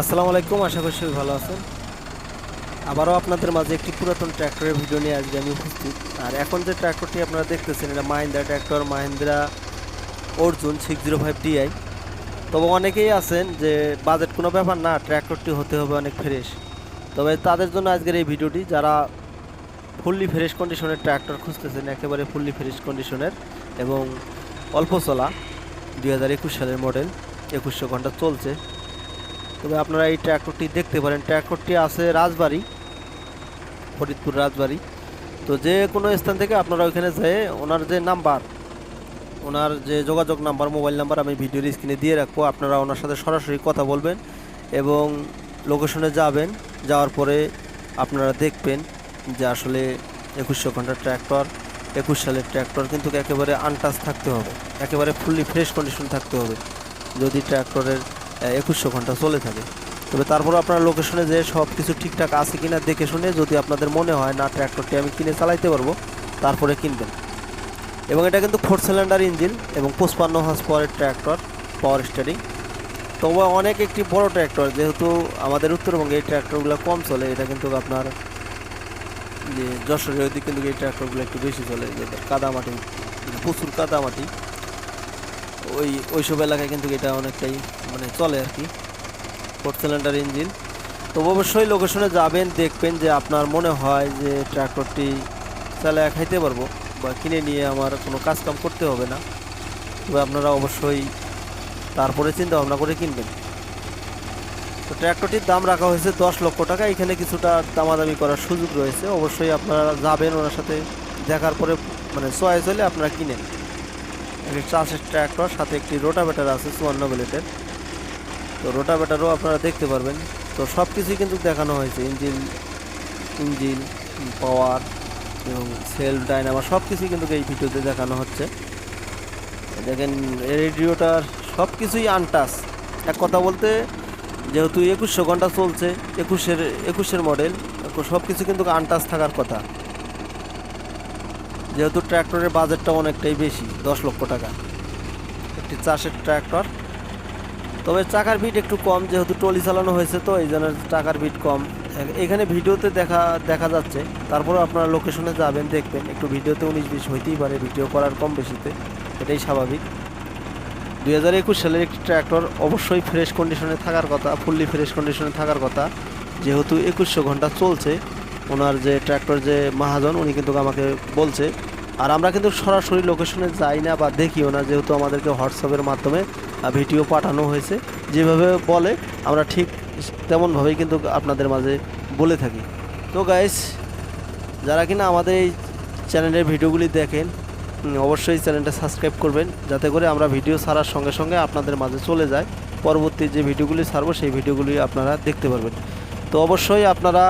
আসসালামু আলাইকুম, আশা করি সবাই ভালো আছেন। আবারও আপনাদের মাঝে একটি পুরাতন ট্র্যাক্টরের ভিডিও নিয়ে আজকে আমি উপস্থিত। আর এখন যে ট্র্যাক্টরটি আপনারা দেখতেছেন, এটা Mahindra tractor, Mahindra Arjun six zero five DI তবে অনেকেই আছেন যে বাজেট কোনো ব্যাপার না, ট্র্যাক্টরটি হতে হবে অনেক ফ্রেশ। তবে তাদের জন্য আজকের এই ভিডিওটি, যারা ফুললি ফ্রেশ কন্ডিশনের ট্র্যাক্টর খুঁজতেছেন, একেবারে ফুললি ফ্রেশ কন্ডিশনের এবং অল্প চলা দুই হাজার একুশ সালের মডেল, একুশশো ঘণ্টা চলছে। তবে আপনারা এই ট্র্যাক্টরটি দেখতে পারেন, ট্র্যাক্টরটি আছে রাজবাড়ি, ফরিদপুর রাজবাড়ি। তো যে কোনো স্থান থেকে আপনারা ওইখানে যেয়ে ওনার যে নাম্বার, ওনার যে যোগাযোগ নাম্বার, মোবাইল নাম্বার আমি ভিডিওর স্ক্রিনে দিয়ে রাখব, আপনারা ওনার সাথে সরাসরি কথা বলবেন এবং লোকেশনে যাবেন, যাওয়ার পরে আপনারা দেখবেন যে আসলে একুশশো ঘণ্টার ট্র্যাক্টর, একুশ সালের ট্র্যাক্টর কিন্তু একেবারে আনটাচ থাকতে হবে। একেবারে ফুললি ফ্রেশ কন্ডিশন থাকতে হবে। যদি ট্র্যাক্টরের একুশশো ঘণ্টা চলে থাকে। তবে তারপর আপনার লোকেশনে যে সব কিছু ঠিকঠাক আছে কিনা দেখে শুনে যদি আপনাদের মনে হয় না ট্র্যাক্টরটি আমি কিনে চালাইতে পারব, তারপরে কিনবেন। এবং এটা কিন্তু ফোর সিলিন্ডার ইঞ্জিন এবং পঁচপান্ন হর্স পাওয়ারের ট্র্যাক্টর পাওয়ার স্টারিং তবে অনেক একটি বড় ট্র্যাক্টর, যেহেতু আমাদের উত্তরবঙ্গে এই ট্র্যাক্টরগুলো কম চলে, এটা কিন্তু আপনার, যে যশোরের ওইদিক কিন্তু এই ট্র্যাক্টরগুলো একটু বেশি চলে কাদামাটি প্রচুর কাদামাটি। ওই ওইসব এলাকায় কিন্তু এটা অনেকটাই মানে চলে আর কি। ফোর সিলিন্ডার ইঞ্জিন তো অবশ্যই লোকেশনে যাবেন, দেখবেন যে আপনার মনে হয় যে ট্র্যাক্টরটি চালায় খাইতে পারব বা কিনে নিয়ে আমার কোনো কাজ কাম করতে হবে না। তবে আপনারা অবশ্যই তারপরে চিন্তা ভাবনা করে কিনবেন। তো ট্র্যাক্টরটির দাম রাখা হয়েছে দশ লক্ষ টাকা। এখানে কিছুটা দামাদামি করার সুযোগ রয়েছে। অবশ্যই আপনারা যাবেন ওনার সাথে। দেখার পরে মানে চয়েস হলে আপনারা কিনেন। একটি চাষের ট্র্যাক্টর, সাথে একটি রোটাভেটার আছে চুয়ান্ন ব্লেটের তো রোটাভেটারও আপনারা দেখতে পারবেন। তো সব কিছুই কিন্তু দেখানো হয়েছে, ইঞ্জিন ইঞ্জিন, পাওয়ার এবং সেলফ ডাইনামা সব কিছুই কিন্তু এই ভিডিওতে দেখানো হচ্ছে। দেখেন রেডিওটার সব কিছুই আনটাস এক কথা বলতে, যেহেতু একুশশো ঘণ্টা চলছে, একুশের একুশের মডেল সব কিছু কিন্তু আনটাস থাকার কথা। যেহেতু ট্র্যাক্টরের বাজেটটা অনেকটাই বেশি, দশ লক্ষ টাকা। একটি চাষের ট্র্যাক্টর। তবে চাকার বিট একটু কম, যেহেতু টলি চালানো হয়েছে তো, এই জন্য চাকার বিট কম। এখানে ভিডিওতে দেখা দেখা যাচ্ছে, তারপরে আপনারা লোকেশনে যাবেন, দেখবেন। একটু ভিডিওতে উনিশ বিশ হইতেই পারে, ভিডিও করার কম বেশিতে। এটাই স্বাভাবিক। দুই হাজার একুশ সালের একটি ট্র্যাক্টর অবশ্যই ফ্রেশ কন্ডিশনে থাকার কথা ফুললি ফ্রেশ কন্ডিশনে থাকার কথা। যেহেতু একুশশো ঘণ্টা চলছে, ওনার যে ট্র্যাক্টর যে মহাজন, উনি কিন্তু আমাকে বলছে আর আমরা কিন্তু সরাসরি লোকেশনে যাই না বা দেখিও না, যেহেতু আমাদেরকে হোয়াটসঅ্যাপের মাধ্যমে ভিডিও পাঠানো হয়েছে। যেভাবে বলে, আমরা ঠিক তেমনভাবেই কিন্তু আপনাদের মাঝে বলে থাকি। তো গাইস যারা কিনা আমাদের এই চ্যানেলের ভিডিওগুলি দেখেন অবশ্যই চ্যানেলটা সাবস্ক্রাইব করবেন, যাতে করে আমরা ভিডিও ছাড়ার সঙ্গে সঙ্গে আপনাদের মাঝে চলে যায়। পরবর্তী যে ভিডিওগুলি ছাড়বো, সেই ভিডিওগুলি আপনারা দেখতে পারবেন। তো অবশ্যই আপনারা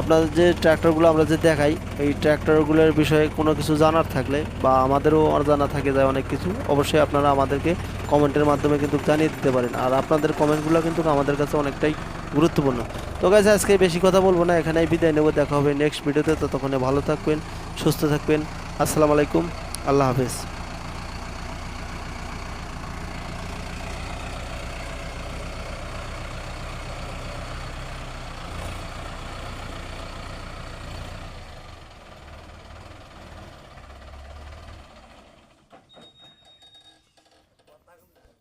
আপনাদের যে ট্র্যাক্টরগুলো আমরা যে দেখাই, এই ট্র্যাক্টরগুলোর বিষয়ে কোনো কিছু জানার থাকলে বা আমাদেরও অজানা থাকে যায় অনেক কিছু, অবশ্যই আপনারা আমাদেরকে কমেন্টের মাধ্যমে কিন্তু জানিয়ে দিতে পারেন। আর আপনাদের কমেন্টগুলো কিন্তু আমাদের কাছে অনেকটাই গুরুত্বপূর্ণ। তো গাইজ আজকে বেশি কথা বলব না, এখানেই বিদায় নেব, দেখা হবে নেক্সট ভিডিওতে ততক্ষণে ভালো থাকবেন, সুস্থ থাকবেন, আসসালামু আলাইকুম, আল্লাহ হাফেজ।